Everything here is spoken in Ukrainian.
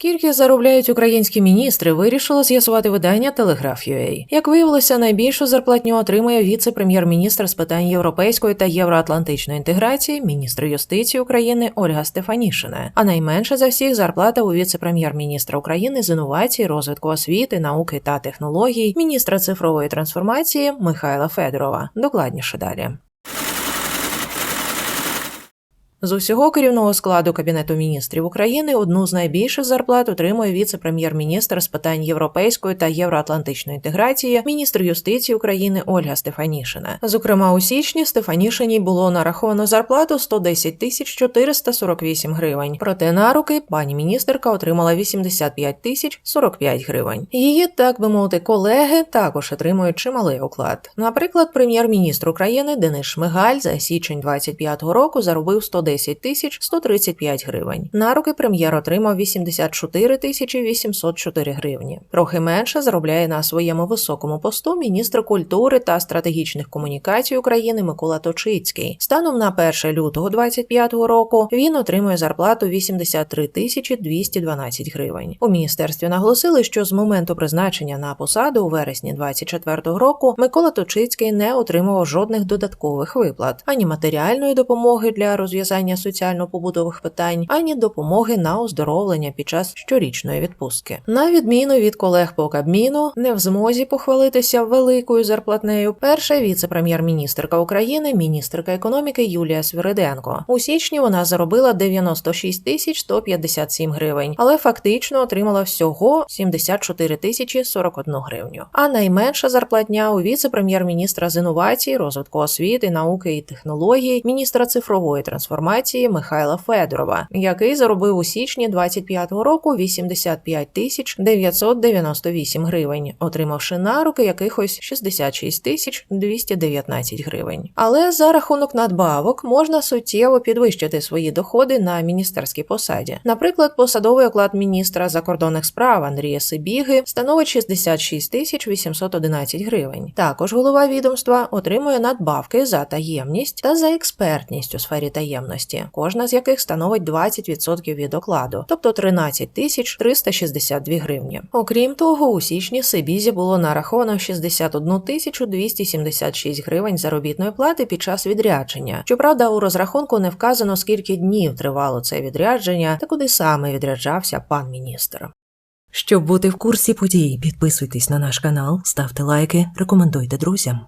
Скільки заробляють українські міністри, вирішило з'ясувати видання Telegraph.ua. Як виявилося, найбільшу зарплатню отримує віце-прем'єр-міністр з питань європейської та євроатлантичної інтеграції, міністр юстиції України Ольга Стефанішина. А найменше за всіх зарплата у віце-прем'єр-міністра України з інновацій, розвитку освіти, науки та технологій, міністра цифрової трансформації Михайла Федорова. Докладніше далі. З усього керівного складу Кабінету міністрів України одну з найбільших зарплат отримує віце-прем'єр-міністр з питань європейської та євроатлантичної інтеграції, міністр юстиції України Ольга Стефанішина. Зокрема, у січні Стефанішиній було нараховано зарплату 110 тисяч 448 гривень. Проте на руки пані міністерка отримала 85 тисяч 45 гривень. Її, так би мовити, колеги також отримують чималий оклад. Наприклад, прем'єр-міністр України Денис Шмигаль за січень 25-го року заробив 110 тисяч 135 гривень. На руки прем'єр отримав 84 тисячі 804 гривні. Трохи менше заробляє на своєму високому посту міністр культури та стратегічних комунікацій України Микола Точицький. Станом на 1 лютого 25 року він отримує зарплату 83 тисячі 212 гривень. У міністерстві наголосили, що з моменту призначення на посаду у вересні 24 року Микола Точицький не отримував жодних додаткових виплат ані матеріальної допомоги для розв'язання соціально-побутових питань, ані допомоги на оздоровлення під час щорічної відпустки. На відміну від колег по Кабміну, не в змозі похвалитися великою зарплатнею. Перша віце-прем'єр-міністрка України, міністерка економіки Юлія Свириденко. У січні вона заробила 96 тисяч 157 гривень, але фактично отримала всього 74 тисячі 41 гривню. А найменша зарплатня у віце-прем'єр-міністра з інновацій, розвитку освіти, науки і технологій, міністра цифрової трансформації Михайла Федорова, який заробив у січні 25-го року 85 тисяч 998 гривень, отримавши на руки якихось 66 тисяч 219 гривень. Але за рахунок надбавок можна суттєво підвищити свої доходи на міністерській посаді. Наприклад, посадовий оклад міністра закордонних справ Андрія Сибіги становить 66 тисяч 811 гривень. Також голова відомства отримує надбавки за таємність та за експертність у сфері таємності, кожна з яких становить 20% від окладу, тобто 13 тисяч 362 гривні. Окрім того, у січні Сибізі було нараховано 61 тисячу 276 гривень заробітної плати під час відрядження. Щоправда, у розрахунку не вказано, скільки днів тривало це відрядження та куди саме відряджався пан міністр. Щоб бути в курсі подій, підписуйтесь на наш канал, ставте лайки, рекомендуйте друзям.